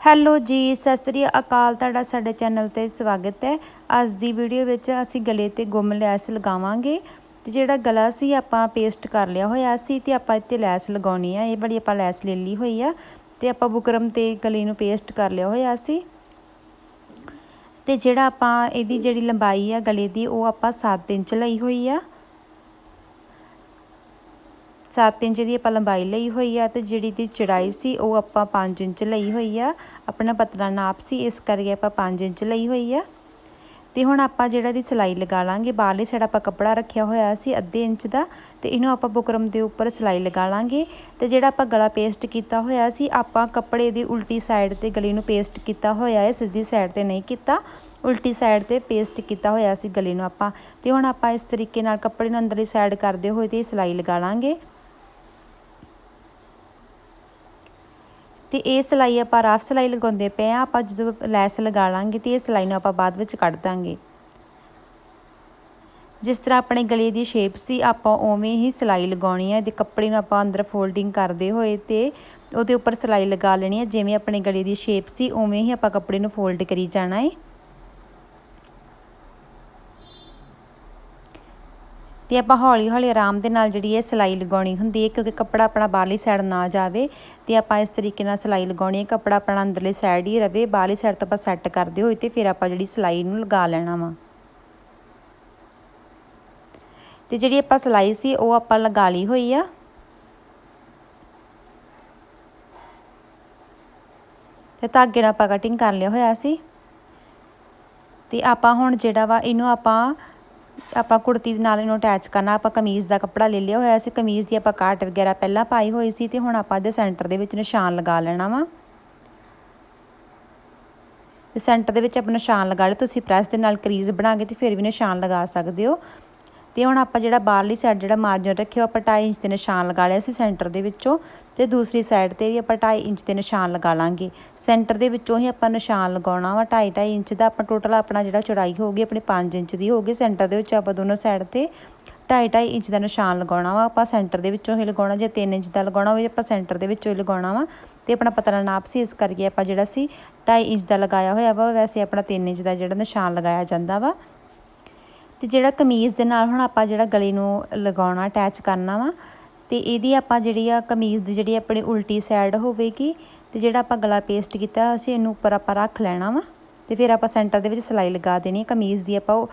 Hello ਜੀ, ਸਤਿ ਸ੍ਰੀ ਅਕਾਲ। ਤੁਹਾਡਾ ਸਾਡੇ ਚੈਨਲ ਤੇ ਸਵਾਗਤ ਹੈ। ਅੱਜ ਦੀ ਵੀਡੀਓ ਵਿੱਚ ਅਸੀਂ ਗਲੇ ਤੇ ਗੁੰਮ ਲੈਸ ਲਗਾਵਾਂਗੇ ਤੇ ਜਿਹੜਾ ਗਲਾ ਸੀ ਆਪਾਂ ਪੇਸਟ ਕਰ ਲਿਆ ਹੋਇਆ ਸੀ ਤੇ ਆਪਾਂ ਇੱਥੇ ਲੈਸ ਲਗਾਉਣੀ ਆ। ਇਹ ਵਾਲੀ ਆਪਾਂ ਲੈਸ ਲੈ ਲਈ ਹੋਈ ਆ ਤੇ ਆਪਾਂ ਬੁਕਰਮ ਤੇ ਗਲੇ ਨੂੰ ਪੇਸਟ ਕਰ ਲਿਆ ਹੋਇਆ ਸੀ। ਤੇ ਜਿਹੜਾ ਆਪਾਂ ਇਹਦੀ ਜਿਹੜੀ ਲੰਬਾਈ ਆ ਗਲੇ ਦੀ, ਉਹ ਆਪਾਂ 7 ਇੰਚ ਲਈ ਹੋਈ ਆ। 7 ਇੰਚ ਦੀ ਆਪਾਂ ਲੰਬਾਈ ਲਈ ਹੋਈ ਆ ਤੇ ਜਿਹੜੀ ਦੀ ਚੜਾਈ ਸੀ ਉਹ ਆਪਾਂ 5 ਇੰਚ ਲਈ ਹੋਈ ਆ। ਆਪਣਾ ਪਤਲਾ ਨਾਪ ਸੀ, ਇਸ ਕਰਕੇ ਆਪਾਂ 5 ਇੰਚ ਲਈ ਹੋਈ ਆ। ਤੇ ਹੁਣ ਆਪਾਂ ਜਿਹੜਾ ਦੀ ਸਿਲਾਈ ਲਗਾ ਲਾਂਗੇ, ਬਾਹਰਲੀ ਸਾਈਡ ਆਪਾਂ ਕੱਪੜਾ ਰੱਖਿਆ ਹੋਇਆ ਸੀ ਅੱਧੇ ਇੰਚ ਦਾ ਤੇ ਇਹਨੂੰ ਆਪਾਂ ਬੁਕਰਮ ਦੇ ਉੱਪਰ ਸਿਲਾਈ ਲਗਾ ਲਾਂਗੇ। ਤੇ ਜਿਹੜਾ ਆਪਾਂ ਗਲਾ ਪੇਸਟ ਕੀਤਾ ਹੋਇਆ ਸੀ, ਆਪਾਂ ਕੱਪੜੇ ਦੀ ਉਲਟੀ ਸਾਈਡ ਤੇ ਗਲੇ ਨੂੰ ਪੇਸਟ ਕੀਤਾ ਹੋਇਆ ਹੈ ਸਿੱਧੀ ਸਾਈਡ ਤੇ ਨਹੀਂ ਕੀਤਾ, ਉਲਟੀ ਸਾਈਡ ਤੇ ਪੇਸਟ ਕੀਤਾ ਹੋਇਆ ਸੀ ਗਲੇ ਨੂੰ ਆਪਾਂ। ਤੇ ਹੁਣ ਆਪਾਂ ਇਸ ਤਰੀਕੇ ਨਾਲ ਕੱਪੜੇ ਨੂੰ ਅੰਦਰਲੀ ਸਾਈਡ ਕਰਦੇ ਹੋਏ ਤੇ ਸਿਲਾਈ ਲਗਾ ਲਾਂਗੇ। ਤੇ ਇਹ ਸਿਲਾਈ ਆਪਾਂ ਰਫ ਸਿਲਾਈ ਲਗਾਉਂਦੇ ਪਏ ਆ ਆਪਾਂ ਜਦੋਂ ਲੈਸ ਲਗਾ ਲਾਂਗੇ ਤੇ ਇਹ ਸਿਲਾਈ ਨੂੰ ਆਪਾਂ ਬਾਅਦ ਵਿੱਚ ਕੱਢ ਦਾਂਗੇ। ਜਿਸ ਤਰ੍ਹਾਂ ਆਪਣੇ ਗਲੇ ਦੀ ਸ਼ੇਪ ਸੀ, ਆਪਾਂ ਉਵੇਂ ਹੀ ਸਿਲਾਈ ਲਗਾਉਣੀ ਹੈ। ਇਹਦੇ ਕੱਪੜੇ ਨੂੰ ਆਪਾਂ ਅੰਦਰ ਫੋਲਡਿੰਗ ਕਰਦੇ ਹੋਏ ਤੇ ਉਹਦੇ ਉੱਪਰ ਸਿਲਾਈ ਲਗਾ ਲੈਣੀ ਹੈ। ਜਿਵੇਂ ਆਪਣੇ ਗਲੇ ਦੀ ਸ਼ੇਪ ਸੀ, ਉਵੇਂ ਹੀ ਆਪਾਂ ਕੱਪੜੇ ਨੂੰ ਫੋਲਡ ਕਰੀ ਜਾਣਾ ਹੈ ਤੇ ਆਪਾਂ ਹੌਲੀ ਹੌਲੀ ਆਰਾਮ ਦੇ ਨਾਲ ਜਿਹੜੀ ਇਹ ਸਿਲਾਈ ਲਗਾਉਣੀ ਹੁੰਦੀ ਹੈ ਕਿਉਂਕਿ ਕੱਪੜਾ ਆਪਣਾ ਬਾਹਰਲੀ ਸਾਈਡ ਨਾ ਜਾਵੇ ਤੇ ਆਪਾਂ ਇਸ ਤਰੀਕੇ ਨਾਲ ਸਿਲਾਈ ਲਗਾਉਣੀ ਹੈ। ਕੱਪੜਾ ਆਪਣਾ ਅੰਦਰਲੇ ਸਾਈਡ ਹੀ ਰਵੇ, ਬਾਹਰਲੀ ਸਾਈਡ ਤੋਂ ਆਪਾਂ ਸੈੱਟ ਕਰਦੇ ਹੋਏ ਤੇ ਫਿਰ ਆਪਾਂ ਜਿਹੜੀ ਸਿਲਾਈ ਨੂੰ ਲਗਾ ਲੈਣਾ ਵਾ। ਤੇ ਜਿਹੜੀ ਆਪਾਂ ਸਿਲਾਈ ਸੀ ਉਹ ਆਪਾਂ ਲਗਾ ਲਈ ਹੋਈ ਆ। ਤੇ ਧਾਗੇ ਨਾਲ ਆਪਾਂ ਕਟਿੰਗ ਕਰ ਲਿਆ ਹੋਇਆ ਸੀ। ਤੇ ਆਪਾਂ ਹੁਣ ਜਿਹੜਾ ਵਾ ਇਹਨੂੰ ਆਪਾਂ ਆਪਾਂ ਕੁੜਤੀ ਦੇ ਨਾਲ ਇਹਨੂੰ ਅਟੈਚ ਕਰਨਾ, ਆਪਾਂ ਕਮੀਜ਼ ਦਾ ਕੱਪੜਾ ਲੈ ਲਿਆ ਹੋਇਆ ਸੀ, ਕਮੀਜ਼ ਦੀ ਆਪਾਂ ਕਾਟ ਵਗੈਰਾ ਪਹਿਲਾਂ ਪਾਈ ਹੋਈ ਸੀ ਤੇ ਹੁਣ ਆਪਾਂ ਇਹਦੇ ਸੈਂਟਰ ਦੇ ਵਿੱਚ ਨਿਸ਼ਾਨ ਲਗਾ ਲੈਣਾ ਵਾ। ਤੇ ਸੈਂਟਰ ਦੇ ਵਿੱਚ ਆਪਣਾ ਨਿਸ਼ਾਨ ਲਗਾ ਲਿਓ ਤੁਸੀਂ ਪ੍ਰੈਸ ਦੇ ਨਾਲ ਕਰੀਜ਼ ਬਣਾ ਕੇ ਤੇ ਫਿਰ ਵੀ ਨਿਸ਼ਾਨ ਲਗਾ ਸਕਦੇ ਹੋ। ਤੇ ਹੁਣ ਆਪਾਂ ਜਿਹੜਾ ਬਾਹਰਲੀ ਸਾਈਡ ਜਿਹੜਾ ਮਾਰਜਨ ਰੱਖਿਆ ਆਪਾਂ 2.5 ਇੰਚ ਦੇ ਨਿਸ਼ਾਨ ਲਗਾ ਲਿਆ ਸੀ ਸੈਂਟਰ ਦੇ ਵਿੱਚੋਂ ਤੇ ਦੂਸਰੀ ਸਾਈਡ ਤੇ ਵੀ ਆਪਾਂ 2.5 ਇੰਚ ਦੇ ਨਿਸ਼ਾਨ ਲਗਾ ਲਾਂਗੇ। ਸੈਂਟਰ ਦੇ ਵਿੱਚੋਂ ਹੀ ਆਪਾਂ ਨਿਸ਼ਾਨ ਲਗਾਉਣਾ ਵਾ 2.5 2.5 ਇੰਚ ਦਾ ਆਪਾਂ ਟੋਟਲ ਆਪਣਾ ਜਿਹੜਾ ਚੌੜਾਈ ਹੋਊਗੀ ਆਪਣੀ 5 ਇੰਚ ਦੀ ਹੋਊਗੀ ਸੈਂਟਰ ਦੇ ਵਿੱਚ ਆਪਾਂ ਦੋਨੋਂ ਸਾਈਡ ਤੇ 2.5 2.5 ਇੰਚ ਦਾ ਨਿਸ਼ਾਨ ਲਗਾਉਣਾ ਵਾ, ਆਪਾਂ ਸੈਂਟਰ ਦੇ ਵਿੱਚੋਂ ਹੀ ਲਗਾਉਣਾ, ਜੇ 3 ਇੰਚ ਦਾ ਲਗਾਉਣਾ ਹੋਵੇ, ਆਪਾਂ ਸੈਂਟਰ ਦੇ ਵਿੱਚੋਂ ਹੀ ਲਗਾਉਣਾ ਵਾ। ਤੇ ਆਪਣਾ ਪਤਲਾ ਨਾਪ ਸੀ, ਇਸ ਕਰਕੇ ਆਪਾਂ ਜਿਹੜਾ ਸੀ 2.5 ਇੰਚ ਦਾ ਲਗਾਇਆ ਹੋਇਆ ਵਾ, ਵੈਸੇ ਆਪਣਾ 3 ਇੰਚ ਦਾ ਜਿਹੜਾ ਨਿਸ਼ਾਨ ਲਗਾਇਆ ਜਾਂਦਾ ਵਾ। ਤੇ ਜਿਹੜਾ ਕਮੀਜ਼ ਦੇ ਨਾਲ ਹੁਣ ਆਪਾਂ ਜਿਹੜਾ ਗਲੇ ਨੂੰ ਲਗਾਉਣਾ ਅਟੈਚ ਕਰਨਾ ਵਾ, ਤੇ ਇਹਦੀ ਆਪਾਂ ਜਿਹੜੀ ਆ ਕਮੀਜ਼ ਦੀ ਜਿਹੜੀ ਆਪਣੀ ਉਲਟੀ ਸਾਈਡ ਹੋਵੇਗੀ, ਤੇ ਜਿਹੜਾ ਆਪਾਂ ਗਲਾ ਪੇਸਟ ਕੀਤਾ ਅਸੀਂ ਇਹਨੂੰ ਉੱਪਰ ਆਪਾਂ ਰੱਖ ਲੈਣਾ ਵਾ, ਤੇ ਫਿਰ ਆਪਾਂ ਸੈਂਟਰ ਦੇ ਵਿੱਚ ਸਿਲਾਈ ਲਗਾ ਦੇਣੀ ਕਮੀਜ਼ ਦੀ ਆਪਾਂ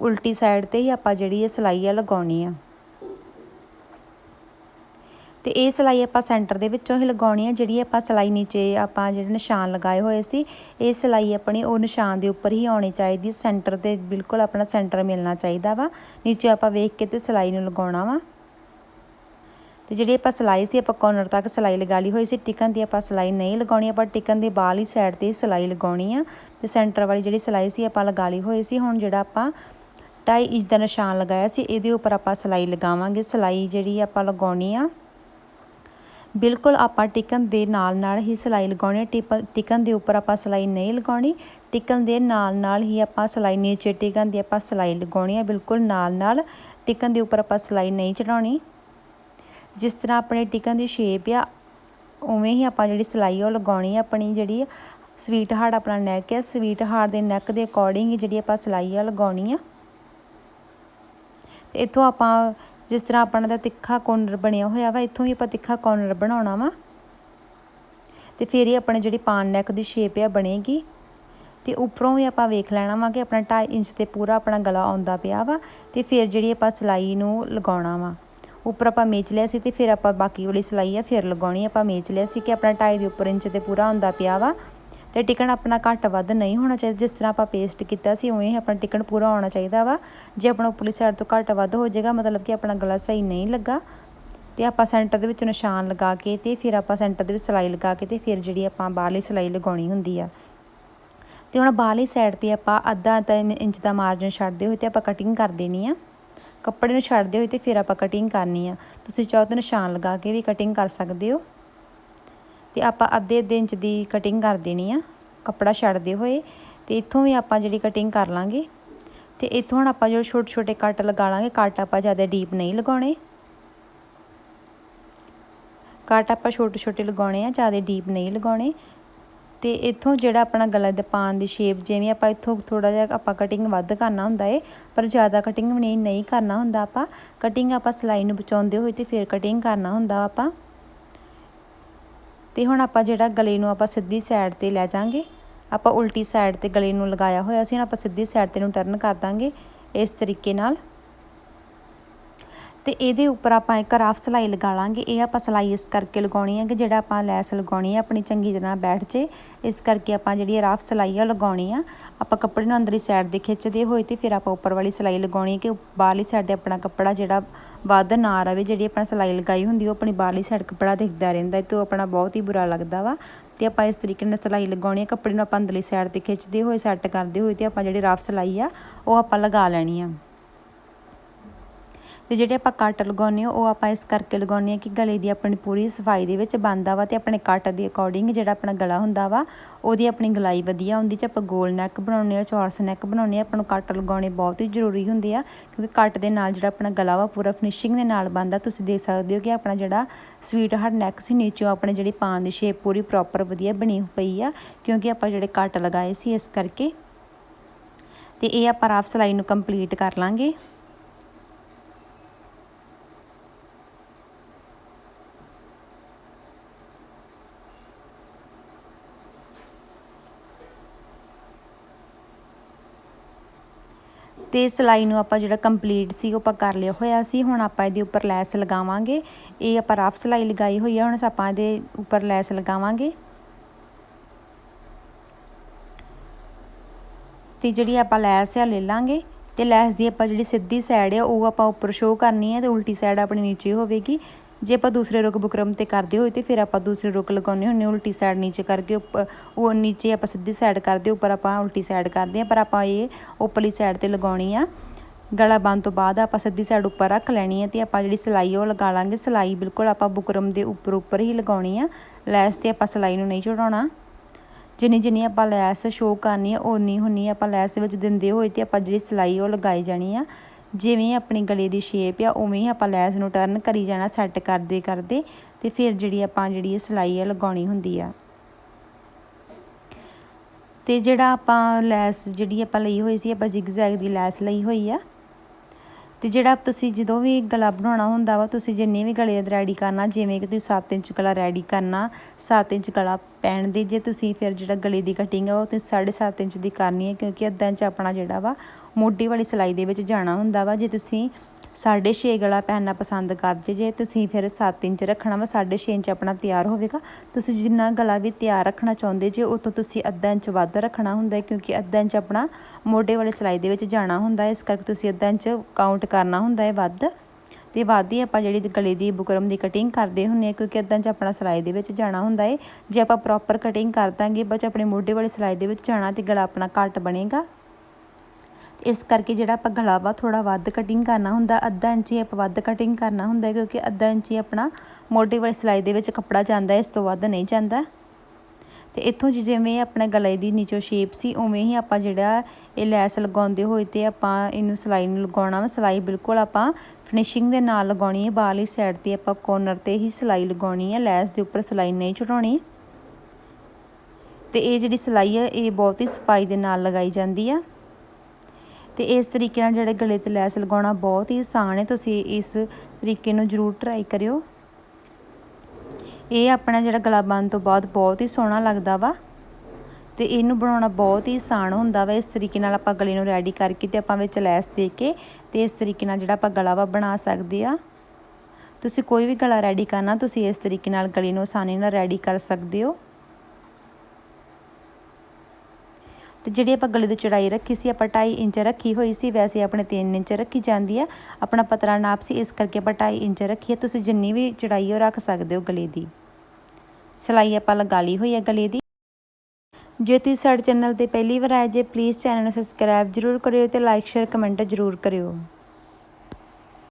ਉਲਟੀ ਸਾਈਡ ਤੇ ਹੀ ਆਪਾਂ ਜਿਹੜੀ ਇਹ ਸਿਲਾਈ ਆ ਲਗਾਉਣੀ ਆ। ਤੇ ਇਹ ਸਿਲਾਈ ਆਪਾਂ ਸੈਂਟਰ ਦੇ ਵਿੱਚੋਂ ਹੀ ਲਗਾਉਣੀ ਹੈ, ਜਿਹੜੀ ਆਪਾਂ ਸਿਲਾਈ ਨੀਚੇ ਆਪਾਂ ਜਿਹੜੇ ਨਿਸ਼ਾਨ ਲਗਾਏ ਹੋਏ ਸੀ, ਇਹ ਸਿਲਾਈ ਆਪਣੀ ਉਹ ਨਿਸ਼ਾਨ ਦੇ ਉੱਪਰ ਹੀ ਆਉਣੀ ਚਾਹੀਦੀ ਸੈਂਟਰ ਦੇ ਬਿਲਕੁਲ ਆਪਣਾ ਸੈਂਟਰ ਮਿਲਣਾ ਚਾਹੀਦਾ ਵਾ। ਨੀਚੇ ਆਪਾਂ ਵੇਖ ਕੇ ਤੇ ਸਿਲਾਈ ਨੂੰ ਲਗਾਉਣਾ ਵਾ। ਤੇ ਜਿਹੜੀ ਆਪਾਂ ਸਿਲਾਈ ਸੀ, ਆਪਾਂ ਕਾਰਨਰ ਤੱਕ ਸਿਲਾਈ ਲਗਾ ਲਈ ਹੋਈ ਸੀ, ਟਿਕਨ ਦੀ ਆਪਾਂ ਸਿਲਾਈ ਨਹੀਂ ਲਗਾਉਣੀ, ਆਪਾਂ ਟਿਕਨ ਦੇ ਬਾਹਰ ਹੀ ਸਾਈਡ ਤੇ ਸਿਲਾਈ ਲਗਾਉਣੀ ਆ। ਤੇ ਸੈਂਟਰ ਵਾਲੀ ਜਿਹੜੀ ਸਿਲਾਈ ਸੀ, ਆਪਾਂ ਲਗਾ ਲਈ ਹੋਈ ਸੀ। ਹੁਣ ਜਿਹੜਾ ਆਪਾਂ 2.5 ਇੰਚ ਦਾ ਨਿਸ਼ਾਨ ਲਗਾਇਆ ਸੀ, ਇਹਦੇ ਉੱਪਰ ਆਪਾਂ ਸਿਲਾਈ ਲਗਾਵਾਂਗੇ। ਸਿਲਾਈ ਜਿਹੜੀ ਆਪਾਂ ਲਗਾਉਣੀ ਆ ਬਿਲਕੁਲ ਆਪਾਂ ਟਿਕਨ ਦੇ ਨਾਲ ਨਾਲ ਹੀ ਸਿਲਾਈ ਲਗਾਉਣੀ ਟਿਕਨ ਦੇ ਉੱਪਰ ਆਪਾਂ ਸਿਲਾਈ ਨਹੀਂ ਲਗਾਉਣੀ। ਟਿਕਨ ਦੇ ਨਾਲ ਨਾਲ ਹੀ ਆਪਾਂ ਸਿਲਾਈ ਨੀਚੇ ਟਿਕਨ ਦੀ ਆਪਾਂ ਸਿਲਾਈ ਲਗਾਉਣੀ ਹੈ। ਬਿਲਕੁਲ ਨਾਲ ਨਾਲ ਟਿਕਨ ਦੇ ਉੱਪਰ ਆਪਾਂ ਸਿਲਾਈ ਨਹੀਂ ਚੜਾਉਣੀ ਜਿਸ ਤਰ੍ਹਾਂ ਆਪਣੇ ਟਿਕਨ ਦੀ ਸ਼ੇਪ ਆ, ਉਵੇਂ ਹੀ ਆਪਾਂ ਜਿਹੜੀ ਸਿਲਾਈ ਉਹ ਲਗਾਉਣੀ ਹੈ। ਆਪਣੀ ਜਿਹੜੀ ਸਵੀਟ ਹਾਰਟ ਆਪਣਾ ਨੈਕ ਹੈ ਸਵੀਟ ਹਾਰਟ ਦੇ ਨੈਕ ਦੇ ਅਕੋਰਡਿੰਗ ਜਿਹੜੀ ਆਪਾਂ ਸਿਲਾਈ ਆ ਲਗਾਉਣੀ ਆ। ਤੇ ਇੱਥੋਂ ਆਪਾਂ ਜਿਸ ਤਰ੍ਹਾਂ ਆਪਣਾ ਦਾ ਤਿੱਖਾ ਕੋਰਨਰ ਬਣਿਆ ਹੋਇਆ ਵਾ, ਇੱਥੋਂ ਹੀ ਆਪਾਂ ਤਿੱਖਾ ਕੋਰਨਰ ਬਣਾਉਣਾ ਵਾ। ਤੇ ਫਿਰ ਹੀ ਆਪਣੇ ਜਿਹੜੀ ਪਾਨ ਨੈਕ ਦੀ ਸ਼ੇਪ ਆ ਬਣੇਗੀ। ਤੇ ਉੱਪਰੋਂ ਵੀ ਆਪਾਂ ਵੇਖ ਲੈਣਾ ਵਾ ਕਿ ਆਪਣਾ 2.5 ਇੰਚ ਤੇ ਪੂਰਾ ਆਪਣਾ ਗਲਾ ਆਉਂਦਾ ਪਿਆ ਵਾ, ਤੇ ਫਿਰ ਜਿਹੜੀ ਆਪਾਂ ਸਿਲਾਈ ਨੂੰ ਲਗਾਉਣਾ ਵਾ। ਉੱਪਰ ਆਪਾਂ ਮੇਚ ਲਿਆ ਸੀ ਤੇ ਫਿਰ ਆਪਾਂ ਬਾਕੀ ਵਾਲੀ ਸਿਲਾਈ ਆ ਫਿਰ ਲਗਾਉਣੀ ਆਪਾਂ ਮੇਚ ਲਿਆ ਸੀ ਕਿ ਆਪਣਾ 2.5 ਦੇ ਉੱਪਰ ਇੰਚ ਤੇ ਪੂਰਾ ਆਉਂਦਾ ਪਿਆ ਵਾ। ਤੇ ਟਿਕਣ ਆਪਣਾ ਘੱਟ ਵੱਧ ਨਹੀਂ ਹੋਣਾ ਚਾਹੀਦਾ। ਜਿਸ ਤਰ੍ਹਾਂ ਆਪਾਂ ਪੇਸਟ ਕੀਤਾ ਸੀ, ਉਵੇਂ ਹੀ ਆਪਣਾ ਟਿਕਣ ਪੂਰਾ ਹੋਣਾ ਚਾਹੀਦਾ ਵਾ। ਜੇ ਆਪਣਾ ਉੱਪਰਲੀ ਸਾਈਡ ਤੋਂ ਘੱਟ ਵੱਧ ਹੋ ਜਾਏਗਾ, ਮਤਲਬ ਕਿ ਆਪਣਾ ਗਲਾ ਸਹੀ ਨਹੀਂ ਲੱਗਾ, ਤੇ ਆਪਾਂ ਸੈਂਟਰ ਦੇ ਵਿੱਚ ਨਿਸ਼ਾਨ ਲਗਾ ਕੇ ਤੇ ਫਿਰ ਆਪਾਂ ਸੈਂਟਰ ਦੇ ਵਿੱਚ ਸਿਲਾਈ ਲਗਾ ਕੇ ਤੇ ਫਿਰ ਜਿਹੜੀ ਆਪਾਂ ਬਾਹਰਲੀ ਸਿਲਾਈ ਲਗਾਉਣੀ ਹੁੰਦੀ ਆ। ਤੇ ਹੁਣ ਬਾਹਰਲੀ ਸਾਈਡ ਤੇ ਆਪਾਂ ਅੱਧਾ ਅੱਧਾ ਇੰਚ ਦਾ ਮਾਰਜਨ ਛੱਡਦੇ ਹੋਏ ਤੇ ਆਪਾਂ ਕਟਿੰਗ ਕਰ ਦੇਣੀ ਆ। ਕੱਪੜੇ ਨੂੰ ਛੱਡਦੇ ਹੋਏ ਤੇ ਫਿਰ ਆਪਾਂ ਕਟਿੰਗ ਕਰਨੀ ਆ। ਤੁਸੀਂ ਚਾਹੋ ਤਾਂ ਨਿਸ਼ਾਨ ਲਗਾ ਕੇ ਵੀ ਕਟਿੰਗ ਕਰ ਸਕਦੇ ਹੋ। ਤੇ ਆਪਾਂ ਅੱਧੇ ਅੱਧੇ ਇੰਚ ਦੀ ਕਟਿੰਗ ਕਰ ਦੇਣੀ ਆ, ਕੱਪੜਾ ਛੱਡਦੇ ਹੋਏ, ਤੇ ਇੱਥੋਂ ਵੀ ਆਪਾਂ ਜਿਹੜੀ ਕਟਿੰਗ ਕਰ ਲਾਂਗੇ। ਤੇ ਇੱਥੋਂ ਹੁਣ ਆਪਾਂ ਜਿਹੜੇ ਛੋਟੇ ਛੋਟੇ ਕੱਟ ਲਗਾ ਲਾਂਗੇ, ਕੱਟ ਆਪਾਂ ਜ਼ਿਆਦਾ ਡੀਪ ਨਹੀਂ ਲਗਾਉਣੇ। ਕੱਟ ਆਪਾਂ ਛੋਟੇ ਛੋਟੇ ਲਗਾਉਣੇ ਆ, ਜ਼ਿਆਦਾ ਡੀਪ ਨਹੀਂ ਲਗਾਉਣੇ। ਤੇ ਇੱਥੋਂ ਜਿਹੜਾ ਆਪਣਾ ਗਲਾ ਦੇ ਪਾਣ ਦੀ ਸ਼ੇਪ ਜਿਵੇਂ ਆਪਾਂ ਇੱਥੋਂ ਥੋੜਾ ਜਿਹਾ ਆਪਾਂ ਕਟਿੰਗ ਵੱਧ ਕਰਨਾ ਹੁੰਦਾ ਏ, ਪਰ ਜ਼ਿਆਦਾ ਕਟਿੰਗ ਵੀ ਨਹੀਂ ਨਹੀਂ ਕਰਨਾ ਹੁੰਦਾ ਆਪਾਂ। ਕਟਿੰਗ ਆਪਾਂ ਸਲਾਈ ਨੂੰ ਬਚਾਉਂਦੇ ਹੋਏ ਤੇ ਫਿਰ ਕਟਿੰਗ ਕਰਨਾ ਹੁੰਦਾ ਆਪਾਂ। ਤੇ ਹੁਣ ਆਪਾਂ ਜਿਹੜਾ ਗਲੇ ਨੂੰ ਆਪਾਂ ਸਿੱਧੀ ਸਾਈਡ ਤੇ ਲੈ ਜਾਾਂਗੇ, ਆਪਾਂ ਉਲਟੀ ਸਾਈਡ ਤੇ ਗਲੇ ਨੂੰ ਲਗਾਇਆ ਹੋਇਆ ਸੀ, ਹੁਣ ਆਪਾਂ ਸਿੱਧੀ ਸਾਈਡ ਤੇ ਨੂੰ ਟਰਨ ਕਰ ਦਾਂਗੇ ਇਸ ਤਰੀਕੇ ਨਾਲ। ਤੇ ਇਹਦੇ ਉੱਪਰ ਆਪਾਂ ਇੱਕ ਰਾਫ ਸਲਾਈ ਲਗਾ ਲਾਂਗੇ, ਇਹ ਆਪਾਂ ਸਲਾਈ ਇਸ ਕਰਕੇ ਲਗਾਉਣੀ ਹੈ ਕਿ ਜਿਹੜਾ ਆਪਾਂ ਲੈਸ ਲਗਾਉਣੀ ਹੈ ਆਪਣੀ ਚੰਗੀ ਤਰ੍ਹਾਂ ਬੈਠ ਜੇ, ਇਸ ਕਰਕੇ ਆਪਾਂ ਜਿਹੜੀ ਰਾਫ ਸਲਾਈ ਆ ਲਗਾਉਣੀ ਆ। ਆਪਾਂ ਕੱਪੜੇ ਨੂੰ ਅੰਦਰਲੀ ਸਾਈਡ ਦੇ ਖਿੱਚਦੇ ਹੋਏ ਤੇ ਫਿਰ ਆਪਾਂ ਉੱਪਰ ਵਾਲੀ ਸਲਾਈ ਲਗਾਉਣੀ ਹੈ ਕਿ ਬਾਹਰਲੀ ਸਾਈਡ ਤੇ ਆਪਣਾ ਕੱਪੜਾ ਜਿਹੜਾ ਵੱਧ ਨਾ ਰਵੇ, ਜਿਹੜੀ ਆਪਾਂ ਸਲਾਈ ਲਗਾਈ ਹੁੰਦੀ, ਉਹ ਆਪਣੀ ਬਾਹਰਲੀ ਸਾਈਡ ਕੱਪੜਾ ਦਿਖਦਾ ਰਹਿੰਦਾ ਤੇ ਉਹ ਆਪਣਾ ਬਹੁਤ ਹੀ ਬੁਰਾ ਲੱਗਦਾ ਵਾ। ਤੇ ਆਪਾਂ ਇਸ ਤਰੀਕੇ ਨਾਲ ਸਲਾਈ ਲਗਾਉਣੀ ਹੈ, ਕੱਪੜੇ ਨੂੰ ਆਪਾਂ ਅੰਦਰਲੀ ਸਾਈਡ ਤੇ ਖਿੱਚਦੇ ਹੋਏ ਸੈੱਟ ਕਰਦੇ ਹੋਏ ਤੇ ਆਪਾਂ ਜਿਹੜੀ ਰਫ ਸਲਾਈ ਆ, ਉਹ ਆਪਾਂ ਲਗਾ ਲੈਣੀ ਆ। ਤੇ ਜਿਹੜੇ ਆਪਾਂ ਕੱਟ ਲਗਾਉਨੇ ਉਹ ਆਪਾਂ ਇਸ ਕਰਕੇ ਲਗਾਉਨੇ ਆ ਕਿ ਗਲੇ ਦੀ ਆਪਣੀ ਪੂਰੀ ਸਫ਼ਾਈ ਦੇ ਵਿੱਚ ਬੰਦਾ ਵਾ ਤੇ ਆਪਣੇ ਕੱਟ ਦੇ ਅਕੋਰਡਿੰਗ ਜਿਹੜਾ ਆਪਣਾ ਗਲਾ ਹੁੰਦਾ ਵਾ, ਉਹਦੀ ਆਪਣੀ ਗਲਾਈ ਵਧੀਆ ਹੁੰਦੀ ਤੇ ਆਪਾਂ ਗੋਲ ਨੈਕ ਬਣਾਉਨੇ ਆ ਚੌਰਸ ਨੈਕ ਬਣਾਉਨੇ ਆ ਆਪਾਂ ਨੂੰ ਕੱਟ ਲਗਾਉਣੇ ਬਹੁਤ ਹੀ ਜ਼ਰੂਰੀ ਹੁੰਦੇ ਆ ਕਿਉਂਕਿ ਕੱਟ ਦੇ ਨਾਲ ਜਿਹੜਾ ਆਪਣਾ ਗਲਾ ਵਾ, ਪੂਰਾ ਫਿਨਿਸ਼ਿੰਗ ਦੇ ਨਾਲ ਬੰਦਾ ਤੁਸੀਂ ਦੇਖ ਸਕਦੇ ਹੋ ਕਿ ਆਪਣਾ ਜਿਹੜਾ ਸਵੀਟ ਹਾਰਟ ਨੈਕ ਸੀ, ਨੀਚੋਂ ਆਪਣੇ ਜਿਹੜੀ ਪਾਨ ਦੀ ਸ਼ੇਪ ਪੂਰੀ ਪ੍ਰੋਪਰ ਵਧੀਆ ਬਣੀ ਪਈ ਆ, ਕਿਉਂਕਿ ਆਪਾਂ ਜਿਹੜੇ ਕੱਟ ਲਗਾਏ ਸੀ ਇਸ ਕਰਕੇ। ਤੇ ਇਹ ਆਪਾਂ ਰਾਫ ਸਲਾਈ ਨੂੰ ਕੰਪਲੀਟ ਕਰ ਲਾਂਗੇ। ਤੇ ਸਲਾਈ ਨੂੰ ਆਪਾਂ ਜਿਹੜਾ ਕੰਪਲੀਟ ਸੀ, ਉਹ ਆਪਾਂ ਕਰ ਲਿਆ ਹੋਇਆ ਸੀ। ਹੁਣ ਆਪਾਂ ਇਹਦੇ ਉੱਪਰ ਲੈਸ ਲਗਾਵਾਂਗੇ। ਇਹ ਆਪਾਂ ਰਫ ਸਲਾਈ ਲਗਾਈ ਹੋਈ ਆ। ਹੁਣ ਆਪਾਂ ਇਹਦੇ ਉੱਪਰ ਲੈਸ ਲਗਾਵਾਂਗੇ। ਤੇ ਜਿਹੜੀ ਆਪਾਂ ਲੈਸ ਆ, ਲੈ ਲਾਂਗੇ। ਤੇ ਲੈਸ ਦੀ ਆਪਾਂ ਜਿਹੜੀ ਸਿੱਧੀ ਸਾਈਡ ਆ, ਉਹ ਆਪਾਂ ਉੱਪਰ ਸ਼ੋਅ ਕਰਨੀ ਹੈ ਤੇ ਉਲਟੀ ਸਾਈਡ ਆਪਣੀ ਨੀਚੇ ਹੋਵੇਗੀ। ਜੇ ਆਪਾਂ ਦੂਸਰੇ ਰੁਕ ਬੁਕਰਮ ਤੇ ਕਰਦੇ ਹੋਏ ਤੇ ਫਿਰ ਆਪਾਂ ਦੂਸਰੇ ਰੁਕ ਲਗਾਉਨੇ ਹੁੰਨੇ ਉਲਟੀ ਸਾਈਡ ਨੀਚੇ ਕਰਕੇ ਉੱਪਰ ਉਹ ਨੀਚੇ ਆਪਾਂ ਸਿੱਧੀ ਸਾਈਡ ਕਰਦੇ ਉੱਪਰ ਆਪਾਂ ਉਲਟੀ ਸਾਈਡ ਕਰਦੇ ਆ ਪਰ ਆਪਾਂ ਇਹ ਉੱਪਰਲੀ ਸਾਈਡ ਤੇ ਲਗਾਉਣੀ ਆ। ਗਲਾ ਬੰਨ ਤੋਂ ਬਾਅਦ ਆਪਾਂ ਸਿੱਧੀ ਸਾਈਡ ਉੱਪਰ ਰੱਖ ਲੈਣੀ ਹੈ ਤੇ ਆਪਾਂ ਜਿਹੜੀ ਸਲਾਈ ਉਹ ਲਗਾ ਲਾਂਗੇ। ਸਲਾਈ ਬਿਲਕੁਲ ਆਪਾਂ ਬੁਕਰਮ ਦੇ ਉੱਪਰ ਉੱਪਰ ਹੀ ਲਗਾਉਣੀ ਆ। ਲੈਸ ਤੇ ਆਪਾਂ ਸਲਾਈ ਨੂੰ ਨਹੀਂ ਚੜਾਉਣਾ। ਜਿੰਨੀ ਜਿੰਨੀ ਆਪਾਂ ਲੈਸ ਸ਼ੋ ਕਰਨੀ ਹੈ ਓਨੀ ਹੁੰਨੀ ਆਪਾਂ ਲੈਸ ਵਿੱਚ ਦਿੰਦੇ ਹੋਏ ਤੇ ਆਪਾਂ ਜਿਹੜੀ ਸਲਾਈ ਉਹ ਲਗਾਈ ਜਾਣੀ ਆ। ਜਿਵੇਂ ਆਪਣੀ ਗਲੇ ਦੀ ਸ਼ੇਪ ਆ, ਉਵੇਂ ਹੀ ਆਪਾਂ ਲੈਸ ਨੂੰ ਟਰਨ ਕਰੀ ਜਾਣਾ ਸੈੱਟ ਕਰਦੇ ਕਰਦੇ, ਤੇ ਫਿਰ ਜਿਹੜੀ ਆਪਾਂ ਜਿਹੜੀ ਇਹ ਸਲਾਈ ਆ, ਲਗਾਉਣੀ ਹੁੰਦੀ ਆ। ਤੇ ਜਿਹੜਾ ਆਪਾਂ ਲੈਸ ਜਿਹੜੀ ਆਪਾਂ ਲਈ ਹੋਈ ਸੀ, ਆਪਾਂ ਜ਼ਿਗਜ਼ੈਗ ਦੀ ਲੈਸ ਲਈ ਹੋਈ ਆ। ਤੇ ਜਿਹੜਾ ਤੁਸੀਂ ਜਦੋਂ ਵੀ ਗਲਾ ਬਣਾਉਣਾ ਹੁੰਦਾ ਵਾ, ਤੁਸੀਂ ਜਿੰਨੇ ਵੀ ਗਲੇ ਦਾ ਰੈਡੀ ਕਰਨਾ, ਜਿਵੇਂ ਕਿ ਤੁਸੀਂ 7 ਇੰਚ ਗਲਾ ਰੈਡੀ ਕਰਨਾ 7 ਇੰਚ ਗਲਾ ਪੈਣ ਦੇ, ਜੇ ਤੁਸੀਂ ਫਿਰ ਜਿਹੜਾ ਗਲੇ ਦੀ ਕਟਿੰਗ ਆ, ਉਹ ਤੁਸੀਂ 7.5 ਇੰਚ ਦੀ ਕਰਨੀ ਹੈ ਕਿਉਂਕਿ ਅੱਧਾ ਇੰਚ ਆਪਣਾ ਜਿਹੜਾ ਵਾ ਮੋਢੇ ਵਾਲੀ ਸਿਲਾਈ ਦੇ ਵਿੱਚ ਜਾਣਾ ਹੁੰਦਾ ਵਾ, ਜੇ ਤੁਸੀਂ 6.5 ਗਲਾ ਪਹਿਨਣਾ ਪਸੰਦ ਕਰਦੇ, ਜੇ ਤੁਸੀਂ ਫਿਰ 7 ਇੰਚ ਰੱਖਣਾ ਵਾ 6.5 ਇੰਚ ਆਪਣਾ ਤਿਆਰ ਹੋਵੇਗਾ। ਤੁਸੀਂ ਜਿੰਨਾ ਗਲਾ ਵੀ ਤਿਆਰ ਰੱਖਣਾ ਚਾਹੁੰਦੇ, ਜੇ ਉਤੋਂ ਤੁਸੀਂ ਅੱਧਾ ਇੰਚ ਵੱਧ ਰੱਖਣਾ ਹੁੰਦਾ ਕਿਉਂਕਿ ਅੱਧਾ ਇੰਚ ਆਪਣਾ ਮੋਢੇ ਵਾਲੀ ਸਿਲਾਈ ਦੇ ਵਿੱਚ ਜਾਣਾ ਹੁੰਦਾ ਇਸ ਕਰਕੇ ਤੁਸੀਂ ਅੱਧਾ ਇੰਚ ਕਾਊਂਟ ਕਰਨਾ ਹੁੰਦਾ ਹੈ ਵੱਧ। ਤੇ ਹੀ ਆਪਾਂ ਜਿਹੜੀ ਗਲੇ ਦੀ ਬੁਕਰਮ ਦੀ ਕਟਿੰਗ ਕਰਦੇ ਹੁੰਨੇ ਆ ਕਿਉਂਕਿ ਅੱਧਾ ਇੰਚ ਆਪਣਾ ਸਿਲਾਈ ਦੇ ਵਿੱਚ ਜਾਣਾ ਹੁੰਦਾ ਹੈ। ਜੇ ਆਪਾਂ ਪ੍ਰੋਪਰ ਕਟਿੰਗ ਕਰ ਦਾਂਗੇ ਬਚ ਆਪਣੇ ਮੋਢੇ ਵਾਲੀ ਸਿਲਾਈ ਦੇ ਵਿੱਚ ਜਾਣਾ ਤੇ ਗਲਾ ਆਪਣਾ ਘੱਟ ਬਣੇਗਾ। ਇਸ ਕਰਕੇ ਜਿਹੜਾ ਆਪਾਂ ਗਲਾ ਵਾ ਥੋੜਾ ਵੱਧ ਕਟਿੰਗ ਕਰਨਾ ਹੁੰਦਾ, ਅੱਧਾ ਇੰਚੀ ਆਪਾਂ ਵੱਧ ਕਟਿੰਗ ਕਰਨਾ ਹੁੰਦਾ ਕਿਉਂਕਿ ਅੱਧਾ ਇੰਚੀ ਆਪਣਾ ਮੋਢੇ ਵਾਲੀ ਸਿਲਾਈ ਦੇ ਵਿੱਚ ਕੱਪੜਾ ਜਾਂਦਾ ਇਸ ਤੋਂ ਵੱਧ ਨਹੀਂ ਜਾਂਦਾ। ਤੇ ਇੱਥੋਂ ਜਿਵੇਂ ਆਪਣੇ ਗਲੇ ਦੀ ਨੀਚੋਂ ਸ਼ੇਪ ਸੀ, ਉਵੇਂ ਹੀ ਆਪਾਂ ਜਿਹੜਾ ਇਹ ਲੈਸ ਲਗਾਉਂਦੇ ਹੋਏ ਤੇ ਆਪਾਂ ਇਹਨੂੰ ਸਿਲਾਈ ਨੂੰ ਲਗਾਉਣਾ ਵਾ, ਸਿਲਾਈ ਬਿਲਕੁਲ ਆਪਾਂ ਫਿਨਿਸ਼ਿੰਗ ਦੇ ਨਾਲ ਲਗਾਉਣੀ ਹੈ, ਬਾਹਰਲੀ ਸਾਈਡ ਤੇ ਆਪਾਂ ਕੋਰਨਰ ਤੇ ਹੀ ਸਿਲਾਈ ਲਗਾਉਣੀ ਹੈ, ਲੈਸ ਦੇ ਉੱਪਰ ਸਿਲਾਈ ਨਹੀਂ ਚੜਾਉਣੀ ਤੇ ਇਹ ਜਿਹੜੀ ਸਿਲਾਈ ਹੈ, ਇਹ ਬਹੁਤ ਹੀ ਸਫ਼ਾਈ ਦੇ ਨਾਲ ਲਗਾਈ ਜਾਂਦੀ ਆ। ਤੇ ਇਸ ਤਰੀਕੇ ਨਾਲ ਜਿਹੜੇ ਗਲੇ ਤੇ ਲੈਸ ਲਗਾਉਣਾ ਬਹੁਤ ਹੀ ਆਸਾਨ ਹੈ। ਤੁਸੀਂ ਇਸ ਤਰੀਕੇ ਨੂੰ ਜ਼ਰੂਰ ਟਰਾਈ ਕਰਿਓ। ਇਹ ਆਪਣਾ ਜਿਹੜਾ ਗਲਾ ਬੰਨ ਤੋਂ ਬਾਅਦ ਬਹੁਤ ਹੀ ਸੋਹਣਾ ਲੱਗਦਾ ਵਾ ਤੇ ਇਹਨੂੰ ਬਣਾਉਣਾ ਬਹੁਤ ਹੀ ਆਸਾਨ ਹੁੰਦਾ ਵਾ। ਇਸ ਤਰੀਕੇ ਨਾਲ ਆਪਾਂ ਗਲੇ ਨੂੰ ਰੈਡੀ ਕਰਕੇ ਤੇ ਆਪਾਂ ਵਿੱਚ ਲੈਸ ਦੇ ਕੇ ਤੇ ਇਸ ਤਰੀਕੇ ਨਾਲ ਜਿਹੜਾ ਆਪਾਂ ਗਲਾ ਵਾ ਬਣਾ ਸਕਦੇ ਆ। ਤੁਸੀਂ ਕੋਈ ਵੀ ਗਲਾ ਰੈਡੀ ਕਰਨਾ, ਤੁਸੀਂ ਇਸ ਤਰੀਕੇ ਨਾਲ ਗਲੇ ਨੂੰ ਆਸਾਨੀ ਨਾਲ ਰੈਡੀ ਕਰ ਸਕਦੇ ਹੋ। ਤੇ ਜਿਹੜੀ ਆਪਾਂ ਗਲੇ ਦੀ ਚੜਾਈ ਰੱਖੀ ਸੀ, ਆਪਾਂ 2.5 ਇੰਚ ਰੱਖੀ ਹੋਈ ਸੀ, ਵੈਸੇ ਆਪਣੇ 3 ਇੰਚ ਰੱਖੀ ਜਾਂਦੀ ਆ। ਆਪਣਾ ਪਤਲਾ ਨਾਪ ਸੀ, ਇਸ ਕਰਕੇ ਆਪਾਂ 2.5 ਇੰਚ ਰੱਖੀ ਹੈ ਤੁਸੀਂ ਜਿੰਨੀ ਵੀ ਚੜਾਈ ਉਹ ਰੱਖ ਸਕਦੇ ਹੋ ਗਲੇ ਦੀ। ਸਲਾਈ ਆਪਾਂ ਲਗਾ ਲਈ ਹੋਈ ਹੈ ਗਲੇ ਦੀ। ਜੇ ਤੁਸੀਂ ਸਾਡੇ ਚੈਨਲ ਤੇ ਪਹਿਲੀ ਵਾਰ ਆਏ ਜੇ ਪਲੀਜ਼ ਚੈਨਲ ਨੂੰ ਸਬਸਕ੍ਰਾਈਬ ਜ਼ਰੂਰ ਕਰਿਓ ਤੇ ਲਾਈਕ ਸ਼ੇਅਰ ਕਮੈਂਟ ਜ਼ਰੂਰ ਕਰਿਓ।